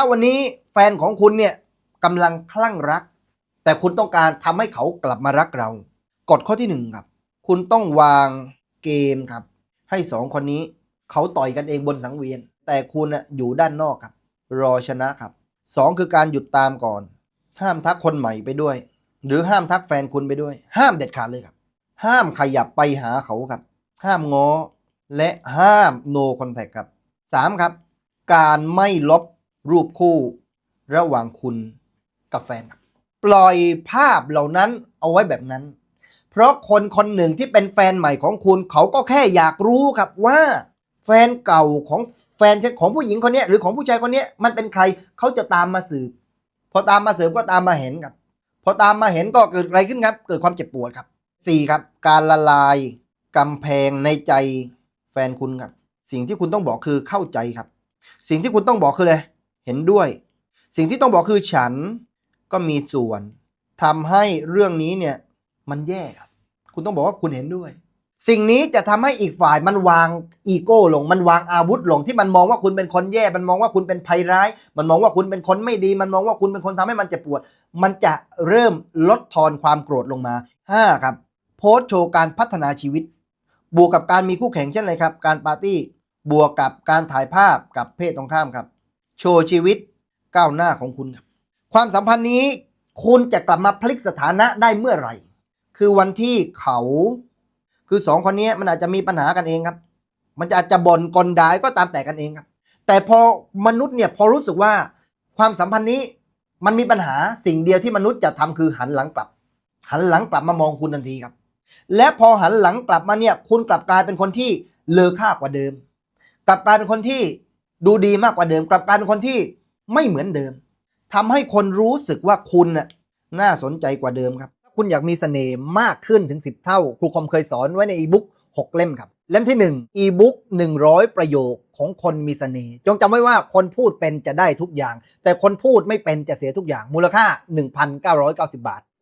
ถ้าวันนี้แฟนของคุณเนี่ยกำลังคลั่งรัก แต่คุณต้องการทำให้เขากลับมารักเรา กฎข้อที่หนึ่งครับ คุณต้องวางเกมครับ ให้สองคนนี้เขาต่อยกันเองบนสังเวียน แต่คุณน่ะอยู่ด้านนอกครับ รอชนะครับสองคือการหยุดตามก่อน ห้ามทักคนใหม่ไปด้วย หรือห้ามทักแฟนคุณไปด้วย ห้ามเด็ดขาดเลยครับ ห้ามขยับไปหาเขาครับ ห้ามง้อและห้าม no contact ครับสามครับ การไม่ลบ รูปคู่ระหว่างคุณกับแฟน ปล่อยภาพเหล่านั้นเอาไว้แบบนั้น เพราะคนคนหนึ่งที่เป็นแฟนใหม่ของคุณ เขาก็แค่อยากรู้ครับว่า แฟนเก่าของแฟนของผู้หญิงคนนี้หรือของผู้ชายคนนี้มันเป็นใครเขาจะตามมาสืบพอตามมาสืบก็ตามมาเห็นครับ พอตามมาเห็นก็เกิดอะไรขึ้นครับ เกิดความเจ็บปวดครับสี่ครับ การละลายกำแพงในใจแฟนคุณครับ สิ่งที่คุณต้องบอกคือเข้าใจครับ สิ่งที่คุณต้องบอกคืออะไร เห็นด้วย สิ่งที่ต้องบอกคือฉันก็มีส่วนทำให้เรื่องนี้เนี่ยมันแย่ครับ คุณต้องบอกว่าคุณเห็นด้วย สิ่งนี้จะทำให้อีกฝ่ายมันวางอีโก้ลง มันวางอาวุธลงที่มันมองว่าคุณเป็นคนแย่ มันมองว่าคุณเป็นภัยร้าย มันมองว่าคุณเป็นคนไม่ดี มันมองว่าคุณเป็นคนทำให้มันเจ็บปวด มันจะเริ่มลดทอนความโกรธลงมา 5 ครับ โพสโชว์การพัฒนาชีวิต บวกกับการมีคู่แข่งเช่นไรครับ การปาร์ตี้ บวกกับการถ่ายภาพกับเพศตรงข้ามครับ โชว์ชีวิตก้าวหน้าของคุณครับความสัมพันธ์นี้คุณจะกลับมาพลิกสถานะได้เมื่อไหร่ คือวันที่เขาคือสองคนนี้มันอาจจะมีปัญหากันเองครับ มันจะอาจจะบ่นกลดายก็ตามแต่กันเองครับ แต่พอมนุษย์เนี่ยพอรู้สึกว่าความสัมพันธ์นี้มันมีปัญหาสิ่งเดียวที่มนุษย์จะทำคือหันหลังกลับ หันหลังกลับมามองคุณทันทีครับ และพอหันหลังกลับมาเนี่ย คุณกลับกลายเป็นคนที่เลอค่ากว่าเดิม กลับกลายเป็นคนที่ ดูดีมากกว่าเดิมกลับกลายเป็นคนที่ไม่เหมือนเดิมทำให้คนรู้สึกว่าคุณน่ะน่าสนใจกว่าเดิมครับถ้าคุณอยากมีเสน่ห์มากขึ้นถึง 10 เท่า ครูคอมเคยสอนไว้ในอีบุ๊ก6 เล่มครับ เล่มที่ 1 อีบุ๊ก100 ประโยคของคนมีเสน่ห์จงจำไว้ว่าคนพูดเป็นจะได้ทุกอย่าง แต่คนพูดไม่เป็นจะเสียทุกอย่างมูลค่า 1,990 บาท